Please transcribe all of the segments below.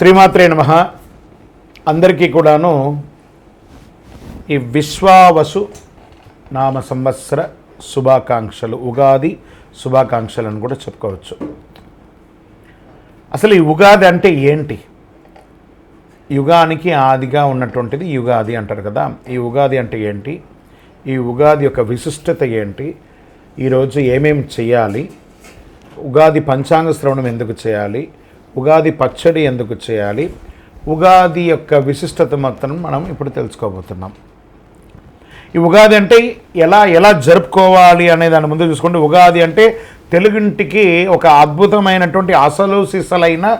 శ్రీమాత్రే నమ. అందరికీ కూడాను ఈ విశ్వావసు నామ సంవత్సర శుభాకాంక్షలు ఉగాది శుభాకాంక్షలను కూడా చెప్పుకోవచ్చు. అసలు ఈ ఉగాది అంటే ఏంటి? యుగానికి ఆదిగా ఉన్నటువంటిది యుగాది అంటారు కదా. ఈ ఉగాది అంటే ఏంటి? ఈ ఉగాది యొక్క విశిష్టత ఏంటి? ఈరోజు ఏమేమి చేయాలి? ఉగాది పంచాంగ శ్రవణం ఎందుకు చేయాలి? ఉగాది పచ్చడి ఎందుకు చేయాలి? ఉగాది యొక్క విశిష్టత మాత్రం మనం ఇప్పుడు తెలుసుకోబోతున్నాం. ఈ ఉగాది అంటే ఎలా ఎలా జరుపుకోవాలి అనే దాని ముందు చూసుకుంటే ఉగాది అంటే తెలుగింటికి ఒక అద్భుతమైనటువంటి అసలు సిసలైన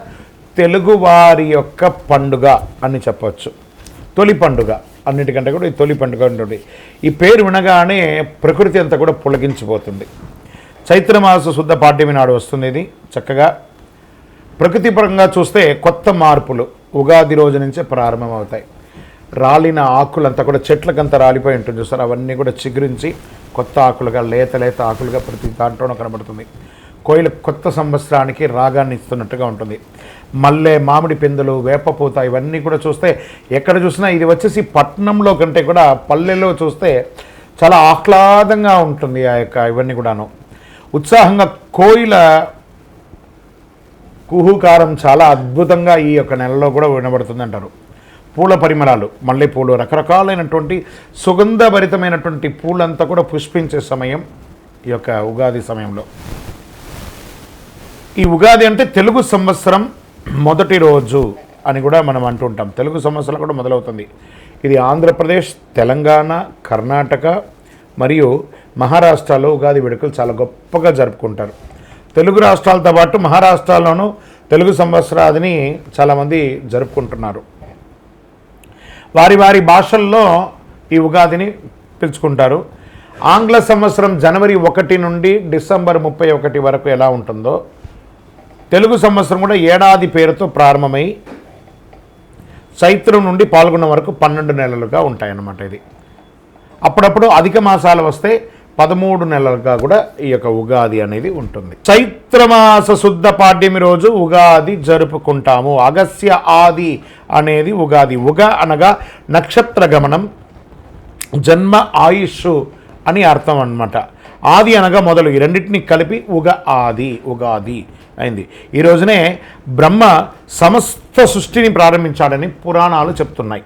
తెలుగువారి యొక్క పండుగ అని చెప్పవచ్చు. తొలి పండుగ అన్నిటికంటే కూడా ఈ తొలి పండుగ ఉంటుంది ఈ పేరు వినగానే ప్రకృతి అంతా కూడా పులకించిపోతుంది. చైత్రమాస శుద్ధ పాడ్యమి నాడు వస్తుంది ఇది చక్కగా. ప్రకృతి పరంగా చూస్తే కొత్త మార్పులు ఉగాది రోజు నుంచే ప్రారంభమవుతాయి. రాలిన ఆకులంతా కూడా చెట్లకంతా రాలిపోయి ఉంటుంది చూస్తారు అవన్నీ కూడా చిగురించి కొత్త ఆకులుగా లేత లేత ఆకులుగా ప్రతి దాంట్లోనూ కనబడుతుంది. కోయిల కొత్త సంవత్సరానికి రాగాన్ని ఇస్తున్నట్టుగా ఉంటుంది. మల్లె మామిడి పిందెలు వేపపూత ఇవన్నీ కూడా చూస్తే ఎక్కడ చూసినా ఇది వచ్చేసి పట్నంలో కంటే కూడా పల్లెలో చూస్తే చాలా ఆహ్లాదంగా ఉంటుంది ఆ యొక్క ఇవన్నీ కూడాను. ఉత్సాహంగా కోయిల కుహుకారం చాలా అద్భుతంగా ఈ యొక్క నెలలో కూడా వినబడుతుంది అంటారు పూల పరిమళాలు మల్లెపూలు రకరకాలైనటువంటి సుగంధభరితమైనటువంటి పూలంతా కూడా పుష్పించే సమయం ఈ యొక్క ఉగాది సమయంలో. ఈ ఉగాది అంటే తెలుగు సంవత్సరం మొదటి రోజు అని కూడా మనం అంటుంటాం తెలుగు సంవత్సరం కూడా మొదలవుతుంది. ఇది ఆంధ్రప్రదేశ్ తెలంగాణ కర్ణాటక మరియు మహారాష్ట్రలో ఉగాది వేడుకలు చాలా గొప్పగా జరుపుకుంటారు. తెలుగు రాష్ట్రాలతో పాటు మహారాష్ట్రలోనూ తెలుగు సంవత్సరాదిని చాలామంది జరుపుకుంటున్నారు. వారి వారి భాషల్లో ఈ ఉగాదిని పిలుచుకుంటారు. ఆంగ్ల సంవత్సరం జనవరి ఒకటి నుండి డిసెంబర్ ముప్పై ఒకటి వరకు ఎలా ఉంటుందో తెలుగు సంవత్సరం కూడా ఏడాది పేరుతో ప్రారంభమై చైత్రం నుండి పాల్గొన్న వరకు పన్నెండు నెలలుగా ఉంటాయన్నమాట ఇది. అప్పుడప్పుడు అధిక మాసాలు వస్తే పదమూడు నెలలుగా కూడా ఈ యొక్క ఉగాది అనేది ఉంటుంది. చైత్రమాస శుద్ధ పాడ్యమి రోజు ఉగాది జరుపుకుంటాము. అగస్య ఆది అనేది ఉగాది. ఉగ అనగా నక్షత్ర గమనం జన్మ ఆయుష్ అని అర్థం అన్నమాట. ఆది అనగా మొదలు. ఈ రెండింటిని కలిపి ఉగ ఆది ఉగాది అయింది. ఈ రోజునే బ్రహ్మ సమస్త సృష్టిని ప్రారంభించాడని పురాణాలు చెప్తున్నాయి.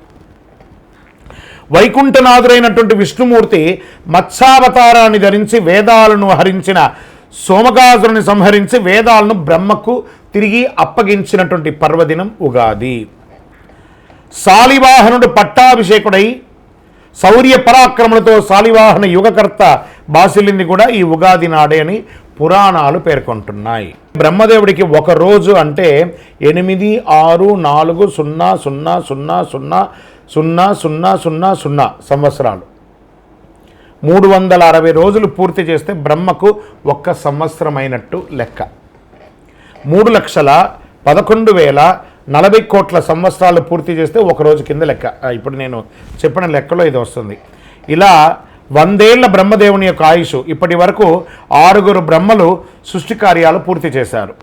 వైకుంఠనాథుడైనటువంటి విష్ణుమూర్తి మత్స్యావతారాన్ని ధరించి వేదాలను హరించిన సోమకాసురుని సంహరించి వేదాలను బ్రహ్మకు తిరిగి అప్పగించినటువంటి పర్వదినం ఉగాది. శాలివాహనుడు పట్టాభిషేకుడై శౌర్య పరాక్రమలతో శాలివాహన యుగకర్త బాసిలింది కూడా ఈ ఉగాది నాడే అని పురాణాలు పేర్కొంటున్నాయి. బ్రహ్మదేవుడికి ఒక రోజు అంటే ఎనిమిది ఆరు నాలుగు సున్నా సున్నా సున్నా సున్నా సున్నా సున్నా సున్నా సున్నా సంవత్సరాలు. మూడు వందల అరవై రోజులు పూర్తి చేస్తే బ్రహ్మకు ఒక్క సంవత్సరం అయినట్టు లెక్క. మూడు లక్షల పదకొండు వేల నలభై కోట్ల సంవత్సరాలు పూర్తి చేస్తే ఒక రోజు కింద లెక్క. ఇప్పుడు నేను చెప్పిన లెక్కలో ఇది వస్తుంది. ఇలా వందేళ్ళ బ్రహ్మదేవుని యొక్క ఆయుష్ ఇప్పటి వరకు ఆరుగురు బ్రహ్మలు సృష్టి కార్యాలు పూర్తి చేశారు.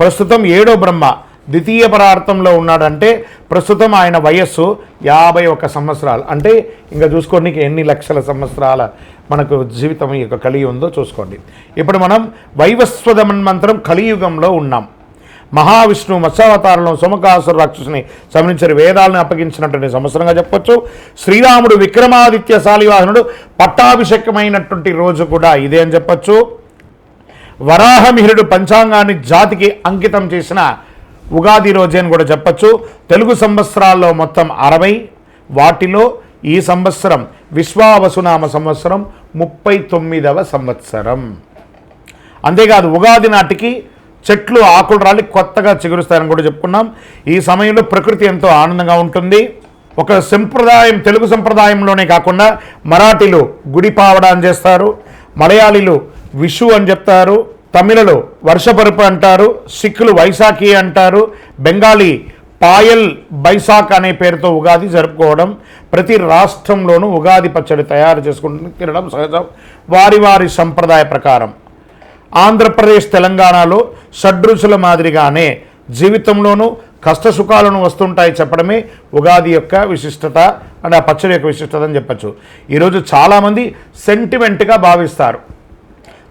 ప్రస్తుతం ఏడో బ్రహ్మ ద్వితీయ పరార్థంలో ఉన్నాడంటే ప్రస్తుతం ఆయన వయస్సు యాభై ఒక్క సంవత్సరాలు. అంటే ఇంకా చూసుకోండి ఎన్ని లక్షల సంవత్సరాల మనకు జీవితం యొక్క కలిగి ఉందో చూసుకోండి. ఇప్పుడు మనం వైవస్వత మంత్రం కలియుగంలో ఉన్నాం. మహావిష్ణు మత్స్యావతారంలో సోమకాసుర రాక్షసుని సంబంధించిన వేదాలను అప్పగించినటువంటి సంవత్సరంగా చెప్పొచ్చు. శ్రీరాముడు విక్రమాదిత్య శాలివాహనుడు పట్టాభిషేకమైనటువంటి రోజు కూడా ఇదే అని చెప్పొచ్చు. వరాహమిహిరుడు పంచాంగాన్ని జాతికి అంకితం చేసిన ఉగాది రోజే అని కూడా చెప్పచ్చు. తెలుగు సంవత్సరాల్లో మొత్తం అరవై. వాటిలో ఈ సంవత్సరం విశ్వావసునామ సంవత్సరం ముప్పై తొమ్మిదవ సంవత్సరం. అంతేకాదు ఉగాది నాటికి చెట్లు ఆకులు రాలి కొత్తగా చిగురుస్తాయని కూడా చెప్పుకున్నాం. ఈ సమయంలో ప్రకృతి ఎంతో ఆనందంగా ఉంటుంది. ఒక సంప్రదాయం తెలుగు సంప్రదాయంలోనే కాకుండా మరాఠీలు గుడి పావడ అని చేస్తారు మలయాళీలు విషు అని చెప్తారు తమిళలు వర్షపరుపు అంటారు సిక్కులు వైశాఖి అంటారు బెంగాలీ పాయల్ బైసాక్ అనే పేరుతో ఉగాది జరుపుకోవడం ప్రతి రాష్ట్రంలోనూ ఉగాది పచ్చడి తయారు చేసుకుంటూ తినడం సహజం. వారి వారి సంప్రదాయ ప్రకారం. ఆంధ్రప్రదేశ్ తెలంగాణలో షడ్రుచుల మాదిరిగానే జీవితంలోనూ కష్ట సుఖాలను వస్తుంటాయి చెప్పడమే ఉగాది యొక్క విశిష్టత అంటే ఆ పచ్చడి యొక్క విశిష్టత అని చెప్పచ్చు. ఈరోజు చాలామంది సెంటిమెంట్గా భావిస్తారు.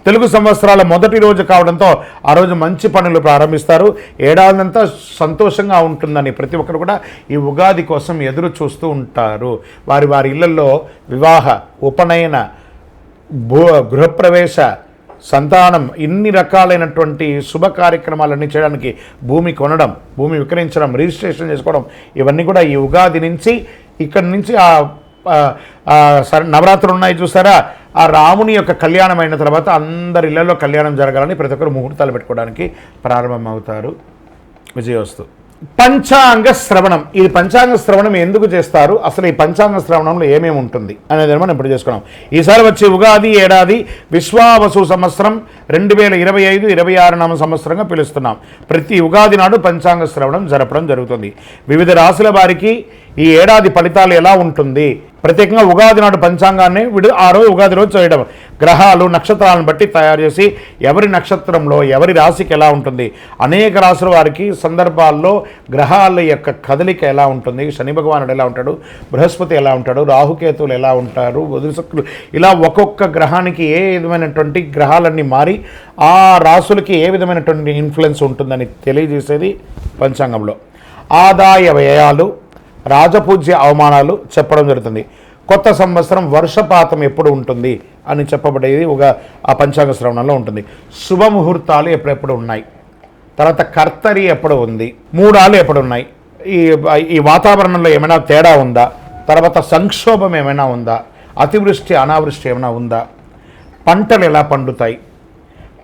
తెలుగు సంవత్సరాల మొదటి రోజు కావడంతో ఆ రోజు మంచి పనులు ప్రారంభిస్తారు. ఏడాదంతా సంతోషంగా ఉంటుందని ప్రతి ఒక్కరు కూడా ఈ ఉగాది కోసం ఎదురు చూస్తూ ఉంటారు. వారి వారి ఇళ్ళలో వివాహ ఉపనయన భూ గృహప్రవేశ సంతానం ఇన్ని రకాలైనటువంటి శుభ కార్యక్రమాలన్నీ చేయడానికి భూమి కొనడం భూమి విక్రయించడం రిజిస్ట్రేషన్ చేసుకోవడం ఇవన్నీ కూడా ఈ ఉగాది నుంచి ఇక్కడి నుంచి ఆ సరే నవరాత్రులు ఉన్నాయి చూసారా? ఆ రాముని యొక్క కళ్యాణం అయిన తర్వాత అందరి ఇళ్ళలో కళ్యాణం జరగాలని ప్రతి ఒక్కరు ముహూర్తాలు పెట్టుకోవడానికి ప్రారంభమవుతారు. విజయోస్తు. పంచాంగ శ్రవణం. ఇది పంచాంగ శ్రవణం ఎందుకు చేస్తారు? అసలు ఈ పంచాంగ శ్రవణంలో ఏమేమి ఉంటుంది? అనేది మనం ఇప్పుడు చేసుకున్నాం. ఈసారి వచ్చే ఉగాది ఏడాది విశ్వావసు సంవత్సరం రెండు వేల ఇరవై ఐదు ఇరవై ఆరు నామ సంవత్సరంగా పిలుస్తున్నాం. ప్రతి ఉగాది నాడు పంచాంగ శ్రవణం జరపడం జరుగుతుంది. వివిధ రాశుల వారికి ఈ ఏడాది ఫలితాలు ఎలా ఉంటుంది? ప్రత్యేకంగా ఉగాది నాడు పంచాంగాన్ని విడు ఆ రోజు ఉగాది రోజు చేయడం. గ్రహాలు నక్షత్రాలను బట్టి తయారు చేసి ఎవరి నక్షత్రంలో ఎవరి రాశికి ఎలా ఉంటుంది? అనేక రాశుల వారికి సందర్భాల్లో గ్రహాల యొక్క కదలిక ఎలా ఉంటుంది? శని భగవానుడు ఎలా ఉంటాడు? బృహస్పతి ఎలా ఉంటాడు? రాహుకేతువులు ఎలా ఉంటారు? వదిలిశక్తులు ఇలా ఒక్కొక్క గ్రహానికి ఏ విధమైనటువంటి గ్రహాలన్నీ మారి ఆ రాశులకి ఏ విధమైనటువంటి ఇన్ఫ్లుయెన్స్ ఉంటుందని తెలియజేసేది పంచాంగంలో. ఆదాయ వ్యయాలు రాజపూజ్య అవమానాలు చెప్పడం జరుగుతుంది. కొత్త సంవత్సరం వర్షపాతం ఎప్పుడు ఉంటుంది అని చెప్పబడేది ఒక ఆ పంచాంగ శ్రవణంలో ఉంటుంది. శుభముహూర్తాలు ఎప్పుడెప్పుడు ఉన్నాయి? తర్వాత కర్తరి ఎప్పుడు ఉంది? మూడాలు ఎప్పుడు ఉన్నాయి? ఈ ఈ వాతావరణంలో ఏమైనా తేడా ఉందా? తర్వాత సంక్షోభం ఏమైనా ఉందా? అతివృష్టి అనావృష్టి ఏమైనా ఉందా? పంటలు ఎలా పండుతాయి?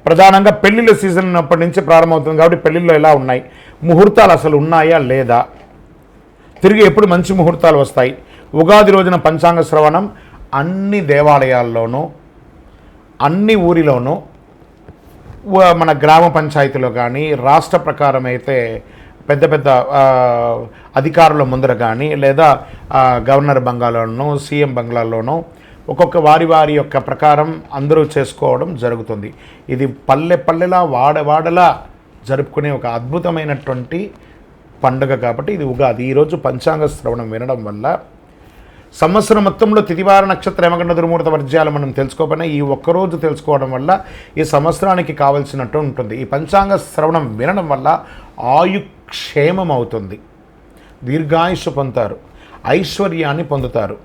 ప్రధానంగా పెళ్ళిళ్ళ సీజన్ అప్పటి నుంచి ప్రారంభమవుతుంది కాబట్టి పెళ్ళిళ్ళు ఎలా ఉన్నాయి? ముహూర్తాలు అసలు ఉన్నాయా లేదా? తిరిగి ఎప్పుడు మంచి ముహూర్తాలు వస్తాయి? ఉగాది రోజున పంచాంగ శ్రవణం అన్ని దేవాలయాల్లోనూ అన్ని ఊరిలోనూ మన గ్రామ పంచాయతీలో కానీ రాష్ట్ర ప్రకారం అయితే పెద్ద పెద్ద అధికారుల ముందర కానీ లేదా గవర్నర్ బంగాలోనూ సీఎం బంగ్లాలోనూ ఒక్కొక్క వారి వారి యొక్క ప్రకారం అందరూ చేసుకోవడం జరుగుతుంది. ఇది పల్లె పల్లెలా వాడ వాడలా జరుపుకునే ఒక అద్భుతమైనటువంటి పండుగ కాబట్టి ఇది ఉగాది. ఈరోజు పంచాంగ శ్రవణం వినడం వల్ల సంవత్సరం మొత్తంలో తిదివార నక్షత్ర యమగండ దుర్మూర్త వర్జ్యాలు మనం తెలుసుకోకపోయినా ఈ ఒక్కరోజు తెలుసుకోవడం వల్ల ఈ సంవత్సరానికి కావలసినట్టు ఉంటుంది. ఈ పంచాంగ శ్రవణం వినడం వల్ల ఆయుక్షేమం అవుతుంది. దీర్ఘాయుష్ పొందుతారు. ఐశ్వర్యాన్ని పొందుతారు.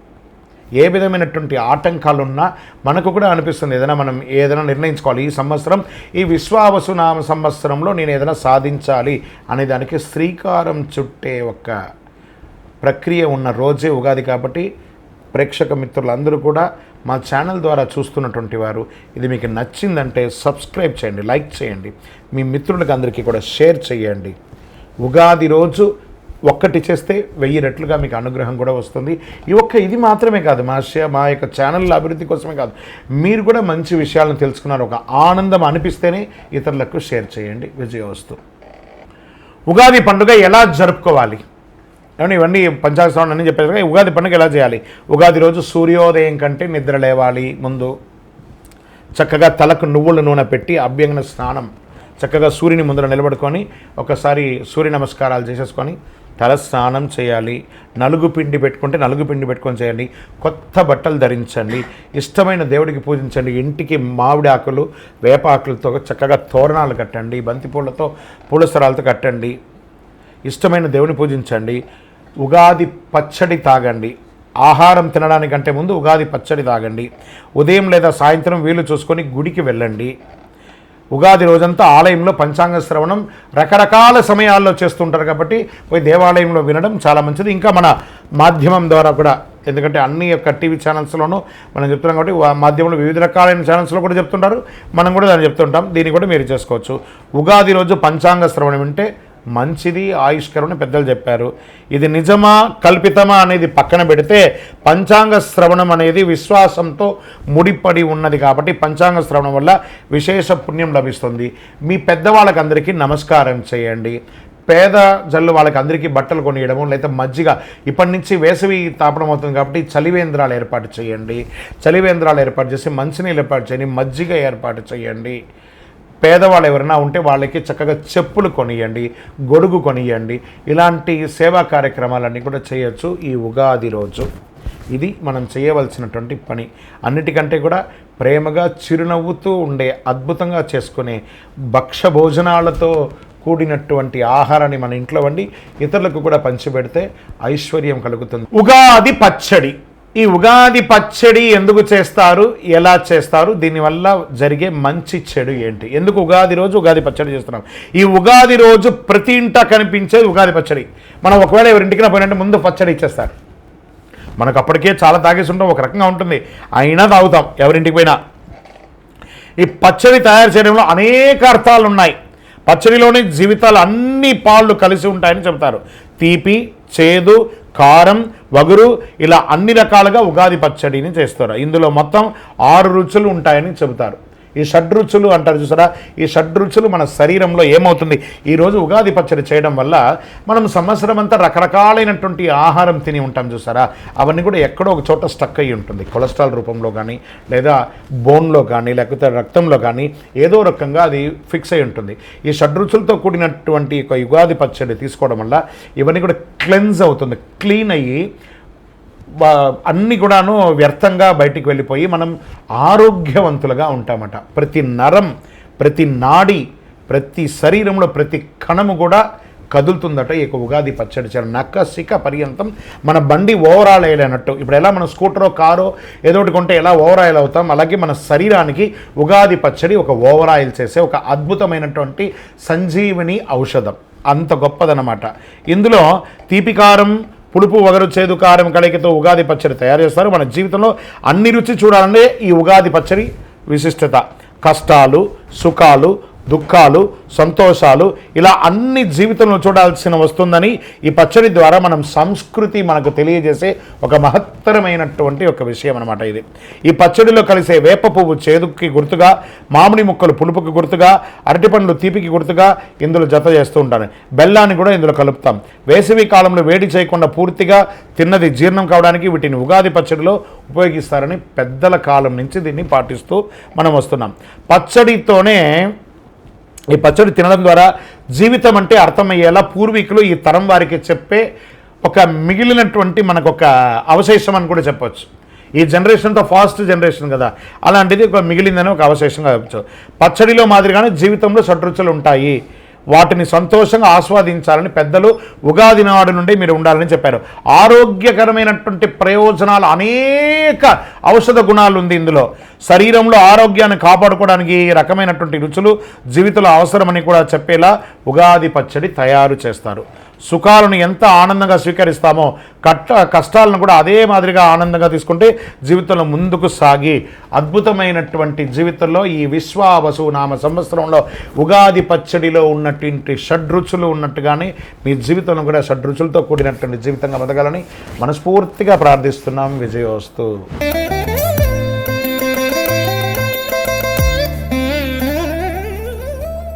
ఏ విధమైనటువంటి ఆటంకాలు ఉన్నా మనకు కూడా అనిపిస్తుంది. ఏదైనా మనం ఏదైనా నిర్ణయించుకోవాలి. ఈ సంవత్సరం ఈ విశ్వావసునామ సంవత్సరంలో నేను ఏదైనా సాధించాలి అనే దానికి శ్రీకారం చుట్టే ఒక ప్రక్రియ ఉన్న రోజే ఉగాది కాబట్టి ప్రేక్షక మిత్రులందరూ కూడా మా ఛానల్ ద్వారా చూస్తున్నటువంటి వారు ఇది మీకు నచ్చిందంటే సబ్స్క్రైబ్ చేయండి లైక్ చేయండి మీ మిత్రులకు అందరికీ కూడా షేర్ చేయండి. ఉగాది రోజు ఒక్కటి చేస్తే వెయ్యి రెట్లుగా మీకు అనుగ్రహం కూడా వస్తుంది. ఈ ఒక్క ఇది మాత్రమే కాదు మా మా యొక్క ఛానల్ అభివృద్ధి కోసమే కాదు. మీరు కూడా మంచి విషయాలను తెలుసుకున్నారు ఒక ఆనందం అనిపిస్తేనే ఇతరులకు షేర్ చేయండి. విజయవస్తు. ఉగాది పండుగ ఎలా జరుపుకోవాలి? ఏమన్నా ఇవన్నీ పంచాంగ శ్రవణం అని చెప్పేసి ఉగాది పండుగ ఎలా చేయాలి? ఉగాది రోజు సూర్యోదయం కంటే నిద్ర లేవాలి ముందు. చక్కగా తలకు నువ్వుల నూనె పెట్టి అభ్యంగన స్నానం. చక్కగా సూర్యుని ముందర నిలబడుకొని ఒకసారి సూర్య నమస్కారాలు చేసేసుకొని తల స్నానం చేయాలి. నలుగు పిండి పెట్టుకుంటే నలుగు పిండి పెట్టుకొని చేయండి. కొత్త బట్టలు ధరించండి. ఇష్టమైన దేవుడికి పూజించండి. ఇంటికి మామిడి ఆకులు వేప ఆకులతో చక్కగా తోరణాలు కట్టండి. బంతిపూలతో పూలసరాలతో కట్టండి. ఇష్టమైన దేవుని పూజించండి. ఉగాది పచ్చడి తాగండి. ఆహారం తినడానికంటే ముందు ఉగాది పచ్చడి తాగండి. ఉదయం లేదా సాయంత్రం వీలు చూసుకొని గుడికి వెళ్ళండి. ఉగాది రోజంతా ఆలయంలో పంచాంగ శ్రవణం రకరకాల సమయాల్లో చేస్తుంటారు కాబట్టి పోయి దేవాలయంలో వినడం చాలా మంచిది. ఇంకా మన మాధ్యమం ద్వారా కూడా ఎందుకంటే అన్ని యొక్క టీవీ ఛానల్స్లోనూ మనం చెప్తున్నాం కాబట్టి మాధ్యమంలో వివిధ రకాలైన ఛానల్స్లో కూడా చెప్తుంటారు. మనం కూడా దాన్ని చెప్తుంటాం. దీన్ని కూడా మీరు చేసుకోవచ్చు. ఉగాది రోజు పంచాంగ శ్రవణం వింటే మంచిది ఆయుష్కరం పెద్దలు చెప్పారు. ఇది నిజమా కల్పితమా అనేది పక్కన పెడితే పంచాంగ శ్రవణం అనేది విశ్వాసంతో ముడిపడి ఉన్నది కాబట్టి పంచాంగ శ్రవణం వల్ల విశేష పుణ్యం లభిస్తుంది. మీ పెద్దవాళ్ళకి అందరికీ నమస్కారం చేయండి. పేద జల్లు వాళ్ళకి అందరికీ బట్టలు కొనియడము లేదా మజ్జిగ. ఇప్పటి నుంచి వేసవి తాపడం అవుతుంది కాబట్టి చలివేంద్రాలు ఏర్పాటు చేయండి. చలివేంద్రాలు ఏర్పాటు చేసి మంచినీళ్ళు ఏర్పాటు చేయండి మజ్జిగ ఏర్పాటు చేయండి. పేదవాళ్ళు ఎవరైనా ఉంటే వాళ్ళకి చక్కగా చెప్పులు కొనియండి గొడుగు కొనియండి. ఇలాంటి సేవా కార్యక్రమాలన్నీ కూడా చేయొచ్చు ఈ ఉగాది రోజు. ఇది మనం చేయవలసినటువంటి పని. అన్నిటికంటే కూడా ప్రేమగా చిరునవ్వుతూ ఉండే అద్భుతంగా చేసుకునే భక్ష భోజనాలతో కూడినటువంటి ఆహారాన్ని మన ఇంట్లో వండి ఇతరులకు కూడా పంచిపెడితే ఐశ్వర్యం కలుగుతుంది. ఉగాది పచ్చడి. ఈ ఉగాది పచ్చడి ఎందుకు చేస్తారు? ఎలా చేస్తారు? దీనివల్ల జరిగే మంచి చెడు ఏంటి? ఎందుకు ఉగాది రోజు ఉగాది పచ్చడి చేస్తున్నాం? ఈ ఉగాది రోజు ప్రతి ఇంట కనిపించేది ఉగాది పచ్చడి. మనం ఒకవేళ ఎవరింటికి పోయినట్టు ముందు పచ్చడి ఇచ్చేస్తారు. మనకు అప్పటికే చాలా తాగేసి ఉంటాం ఒక రకంగా ఉంటుంది. అయినా తాగుతాం ఎవరింటికి పోయినా. ఈ పచ్చడి తయారు చేయడంలో అనేక అర్థాలు ఉన్నాయి. పచ్చడిలోని జీవితాలు అన్ని పాళ్ళు కలిసి ఉంటాయని చెబుతారు. తీపి చేదు కారం వగురు ఇలా అన్ని రకాలుగా ఉగాది పచ్చడిని చేస్తారు. ఇందులో మొత్తం ఆరు రుచులు ఉంటాయని చెబుతారు. ఈ షడ్రుచులు అంటారు చూసారా? ఈ షడ్రుచులు మన శరీరంలో ఏమవుతుంది? ఈరోజు ఉగాది పచ్చడి చేయడం వల్ల మనం సంవత్సరం అంతా రకరకాలైనటువంటి ఆహారం తిని ఉంటాం చూసారా? అవన్నీ కూడా ఎక్కడో ఒక చోట స్టక్ అయ్యి ఉంటుంది. కొలెస్ట్రాల్ రూపంలో కానీ లేదా బోన్లో కానీ లేకపోతే రక్తంలో కానీ ఏదో రకంగా అది ఫిక్స్ అయి ఉంటుంది. ఈ షడ్రుచులతో కూడినటువంటి ఒక ఉగాది పచ్చడి తీసుకోవడం వల్ల ఇవన్నీ కూడా క్లెన్స్ అవుతుంది. క్లీన్ అయ్యి అన్ని కూడాను వ్యర్థంగా బయటికి వెళ్ళిపోయి మనం ఆరోగ్యవంతులుగా ఉంటామట. ప్రతి నరం ప్రతి నాడి ప్రతి శరీరంలో ప్రతి కణము కూడా కదులుతుందట ఈ యొక్క ఉగాది పచ్చడి చాలా నక్క సిక పర్యంతం మన బండి ఓవరాల్ ఆయిల్ అన్నట్టు ఇప్పుడు ఎలా మనం స్కూటరో కారో ఏదో ఒకటి కొంటే ఎలా ఓవర్ ఆయిల్ అవుతాం? అలాగే మన శరీరానికి ఉగాది పచ్చడి ఒక ఓవర్ ఆయిల్ చేసే ఒక అద్భుతమైనటువంటి సంజీవిని ఔషధం. అంత గొప్పదనమాట. ఇందులో తీపికారం పులుపు వగరు చేదు కారం కలయికతో ఉగాది పచ్చడి తయారు చేస్తారు. మన జీవితంలో అన్ని రుచి చూడాలంటే ఈ ఉగాది పచ్చడి విశిష్టత. కష్టాలు సుఖాలు దుఃఖాలు సంతోషాలు ఇలా అన్ని జీవితంలో చూడాల్సిన వస్తుందని ఈ పచ్చడి ద్వారా మనం సంస్కృతి మనకు తెలియజేసే ఒక మహత్తరమైనటువంటి ఒక విషయం అనమాట ఇది. ఈ పచ్చడిలో కలిసే వేప పువ్వు చేదుకి గుర్తుగా మామిడి ముక్కలు పులుపుకి గుర్తుగా అరటిపండ్లు తీపికి గుర్తుగా ఇందులో జత చేస్తూ ఉంటాను. బెల్లాన్ని కూడా ఇందులో కలుపుతాం. వేసవి కాలంలో వేడి చేయకుండా పూర్తిగా తిన్నది జీర్ణం కావడానికి వీటిని ఉగాది పచ్చడిలో ఉపయోగిస్తారని పెద్దల కాలం నుంచి దీన్ని పాటిస్తూ మనం వస్తున్నాం. పచ్చడితోనే ఈ పచ్చడి తినడం ద్వారా జీవితం అంటే అర్థమయ్యేలా పూర్వీకులు ఈ తరం వారికి చెప్పే ఒక మిగిలినటువంటి మనకు ఒక అవశేషం అని కూడా చెప్పవచ్చు ఈ జనరేషన్తో ఫాస్ట్ జనరేషన్ కదా. అలాంటిది ఒక మిగిలిందని ఒక అవశేషంగా చెప్పచ్చు. పచ్చడిలో మాదిరిగానే జీవితంలో షడ్రుచులు ఉంటాయి. వాటిని సంతోషంగా ఆస్వాదించాలని పెద్దలు ఉగాది నాడు నుండి మీరు ఉండాలని చెప్పారు. ఆరోగ్యకరమైనటువంటి ప్రయోజనాలు అనేక ఔషధ గుణాలు ఉంది ఇందులో. శరీరంలో ఆరోగ్యాన్ని కాపాడుకోవడానికి ఈ రకమైనటువంటి రుచులు జీవితంలో అవసరమని కూడా చెప్పేలా ఉగాది పచ్చడి తయారు చేస్తారు. సుఖాలను ఎంత ఆనందంగా స్వీకరిస్తామో కట్ట కష్టాలను కూడా అదే మాదిరిగా ఆనందంగా తీసుకుంటే జీవితంలో ముందుకు సాగి అద్భుతమైనటువంటి జీవితంలో ఈ విశ్వావసు నామ సంవత్సరంలో ఉగాది పచ్చడిలో ఉన్నటువంటి షడ్రుచులు ఉన్నట్టుగానే మీ జీవితంలో కూడా షడ్రుచులతో కూడినటువంటి జీవితంగా బతకాలని మనస్ఫూర్తిగా ప్రార్థిస్తున్నాం. విజయోస్తు.